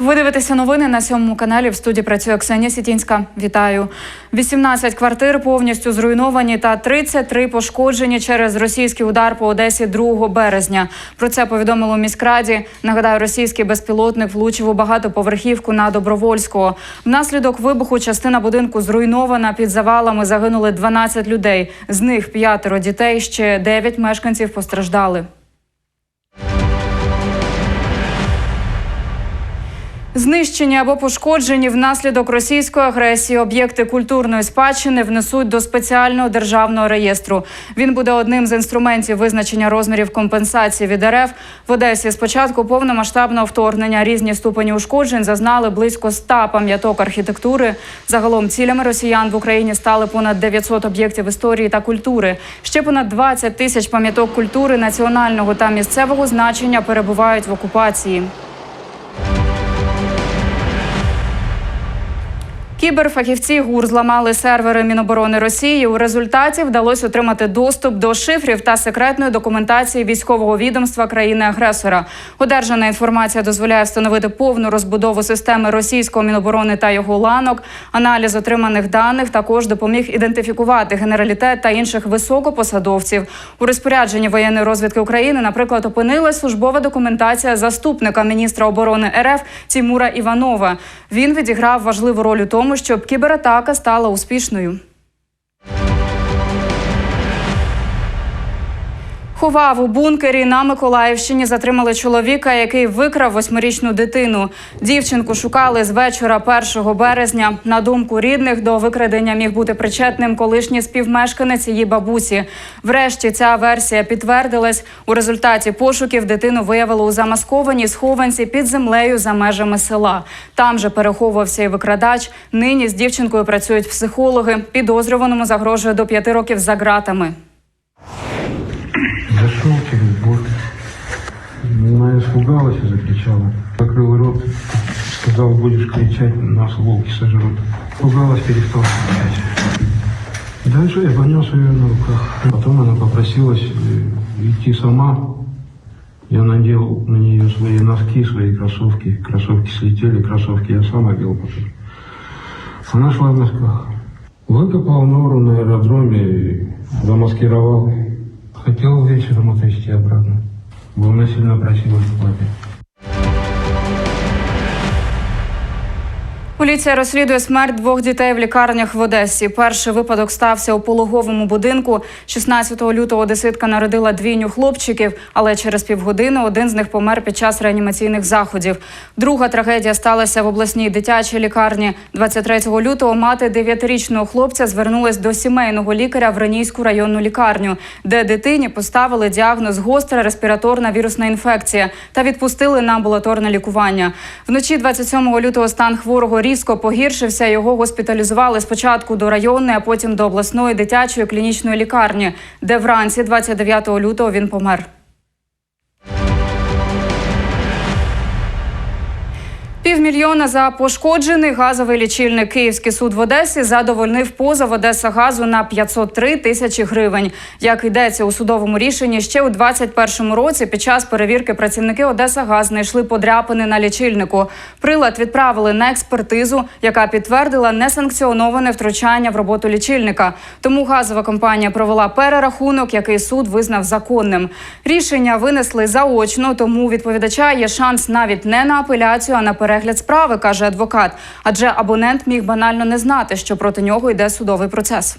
Ви дивитеся новини на сьомому каналі. В студії працює Ксенія Сітінська. Вітаю. 18 квартир повністю зруйновані та 33 пошкоджені через російський удар по Одесі 2 березня. Про це повідомило міськраді. Нагадаю, російський безпілотник влучив у багатоповерхівку на Добровольського. Внаслідок вибуху частина будинку зруйнована. Під завалами загинули 12 людей. З них п'ятеро дітей. Ще 9 мешканців постраждали. Знищені або пошкоджені внаслідок російської агресії об'єкти культурної спадщини внесуть до спеціального державного реєстру. Він буде одним з інструментів визначення розмірів компенсації від РФ. В Одесі з початку повномасштабного вторгнення різні ступені ушкоджень зазнали близько 100 пам'яток архітектури. Загалом цілями росіян в Україні стали понад 900 об'єктів історії та культури. Ще понад 20 тисяч пам'яток культури національного та місцевого значення перебувають в окупації. Кіберфахівці ГУР зламали сервери Міноборони Росії. У результаті вдалося отримати доступ до шифрів та секретної документації військового відомства країни-агресора. Одержана інформація дозволяє встановити повну розбудову системи російського міноборони та його ланок. Аналіз отриманих даних також допоміг ідентифікувати генералітет та інших високопосадовців. У розпорядженні воєнної розвідки України, наприклад, опинилась службова документація заступника міністра оборони РФ Тімура Іванова. Він відіграв важливу роль у тому, щоб кібератака стала успішною. Ховав у бункері на Миколаївщині. Затримали чоловіка, який викрав восьмирічну дитину. Дівчинку шукали з вечора 1 березня. На думку рідних, до викрадення міг бути причетним колишній співмешканець її бабусі. Врешті ця версія підтвердилась. У результаті пошуків дитину виявили у замаскованій схованці під землею за межами села. Там же переховувався і викрадач. Нині з дівчинкою працюють психологи. Підозрюваному загрожує до п'яти років за ґратами. Зашел через борт. Она испугалась и закричала. Закрыл рот, сказал, будешь кричать, нас волки сожрут. Пугалась, перестала кричать. Дальше я понес ее на руках. Потом она попросилась э, идти сама. Я надел на нее свои носки, свои кроссовки. Кроссовки слетели, кроссовки я сам одел потом. Она шла в носках. Выкопал нору на аэродроме, замаскировал. Хотел вечером отвезти обратно. Волна сильно просилась в Поліція розслідує смерть двох дітей в лікарнях в Одесі. Перший випадок стався у пологовому будинку. 16 лютого одеситка народила двійню хлопчиків, але через півгодини один з них помер під час реанімаційних заходів. Друга трагедія сталася в обласній дитячій лікарні. 23 лютого мати дев'ятирічного хлопця звернулась до сімейного лікаря в Ренійську районну лікарню, де дитині поставили діагноз гостра респіраторна вірусна інфекція та відпустили на амбулаторне лікування. Вночі 27 лютого стан хворого різко погіршився. Його госпіталізували спочатку до районної, а потім до обласної дитячої клінічної лікарні, де вранці 29 лютого він помер. Півмільйона за пошкоджений газовий лічильник. Київський суд в Одесі задовольнив позов Одеса газу на 503 тисячі гривень. Як йдеться у судовому рішенні, ще у 2021 році під час перевірки працівники Одеса Газ знайшли подряпини на лічильнику. Прилад відправили на експертизу, яка підтвердила несанкціоноване втручання в роботу лічильника. Тому газова компанія провела перерахунок, який суд визнав законним. Рішення винесли заочно, тому у відповідача є шанс навіть не на апеляцію, а на перегляд справи, каже адвокат. Адже абонент міг банально не знати, що проти нього йде судовий процес.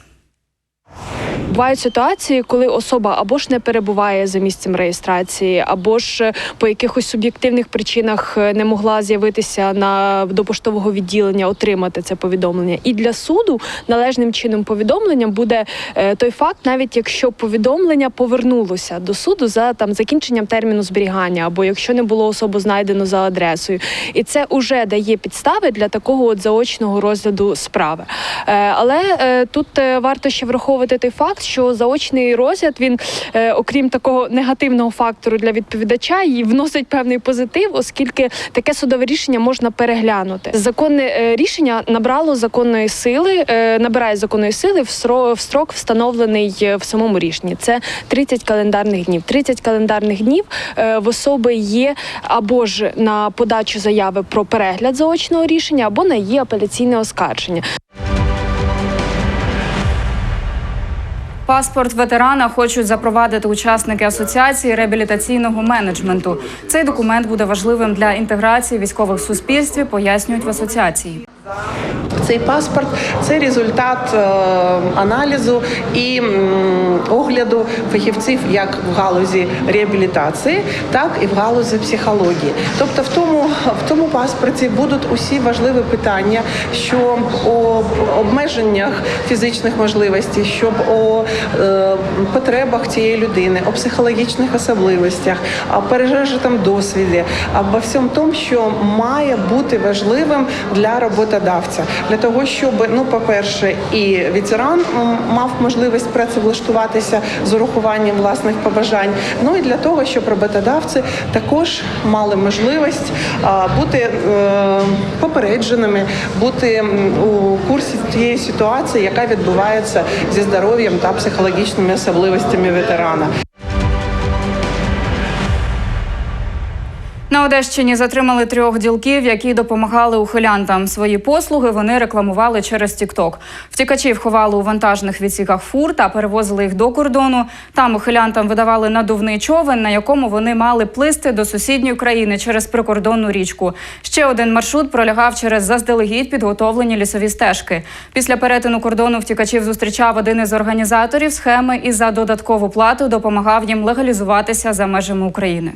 Бувають ситуації, коли особа або ж не перебуває за місцем реєстрації, або ж е, по якихось суб'єктивних причинах е, не могла з'явитися на до поштового відділення, отримати це повідомлення. І для суду належним чином повідомленням буде е, той факт, навіть якщо повідомлення повернулося до суду за там закінченням терміну зберігання, або якщо не було особу знайдено за адресою, і це вже дає підстави для такого от заочного розгляду справи. Але тут варто ще враховувати той факт, що заочний розгляд він, е, окрім такого негативного фактору для відповідача, і вносить певний позитив, оскільки таке судове рішення можна переглянути. Законне е, рішення набрало законної сили, е, набирає законної сили в строк, встановлений в самому рішенні. Це 30 календарних днів. 30 календарних днів в особи є або ж на подачу заяви про перегляд заочного рішення, або на її апеляційне оскарження. Паспорт ветерана хочуть запровадити учасники асоціації реабілітаційного менеджменту. Цей документ буде важливим для інтеграції військових в суспільстві, пояснюють в асоціації. Цей паспорт це результат е, аналізу і огляду фахівців як в галузі реабілітації, так і в галузі психології. Тобто, в тому в тому паспорті будуть усі важливі питання, що об обмеженнях фізичних можливостей, щоб о е, потребах цієї людини, о психологічних особливостях, о пережитому досвіді, обо всьому тому, що має бути важливим для роботодавця, для того, щоб ну, по-перше, і ветеран мав можливість працевлаштуватися з урахуванням власних побажань. Ну і для того, щоб роботодавці також мали можливість бути е, попередженими, бути у курсі тієї ситуації, яка відбувається зі здоров'ям та психологічними особливостями ветерана. На Одещині затримали трьох ділків, які допомагали ухилянтам. Свої послуги вони рекламували через Тікток. Втікачів ховали у вантажних відсіках фур та перевозили їх до кордону. Там ухилянтам видавали надувний човен, на якому вони мали плисти до сусідньої країни через прикордонну річку. Ще один маршрут пролягав через заздалегідь підготовлені лісові стежки. Після перетину кордону втікачів зустрічав один із організаторів схеми і за додаткову плату допомагав їм легалізуватися за межами України.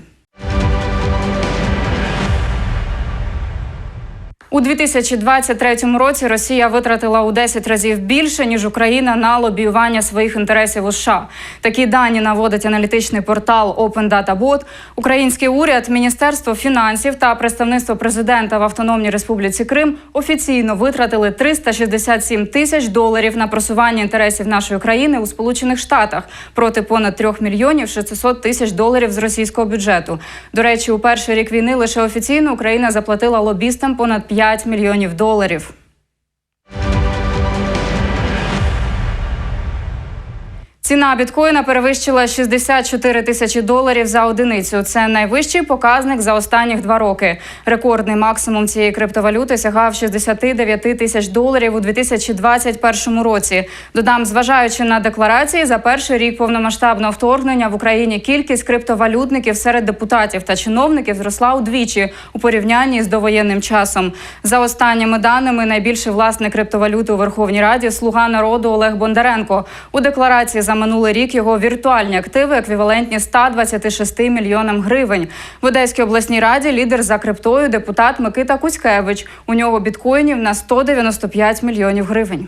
У 2023 році Росія витратила у 10 разів більше ніж Україна на лобіювання своїх інтересів у США. Такі дані наводить аналітичний портал Open Data Bot. Український уряд, Міністерство фінансів та представництво президента в Автономній Республіці Крим офіційно витратили 367 тисяч доларів на просування інтересів нашої країни у Сполучених Штатах проти понад 3 мільйонів 600 тисяч доларів з російського бюджету. До речі, у перший рік війни лише офіційно Україна заплатила лобістам понад 5 мільйонів доларів. Ціна біткоїна перевищила 64 тисячі доларів за одиницю. Це найвищий показник за останніх два роки. Рекордний максимум цієї криптовалюти сягав 69 тисяч доларів у 2021 році. Додам, зважаючи на декларації, за перший рік повномасштабного вторгнення в Україні кількість криптовалютників серед депутатів та чиновників зросла удвічі у порівнянні з довоєнним часом. За останніми даними, найбільший власник криптовалюти у Верховній Раді слуга народу Олег Бондаренко. У декларації минулий рік його віртуальні активи еквівалентні 126 мільйонам гривень. В Одеській обласній раді лідер за криптою депутат Микита Кузькевич. У нього біткоїнів на 195 мільйонів гривень.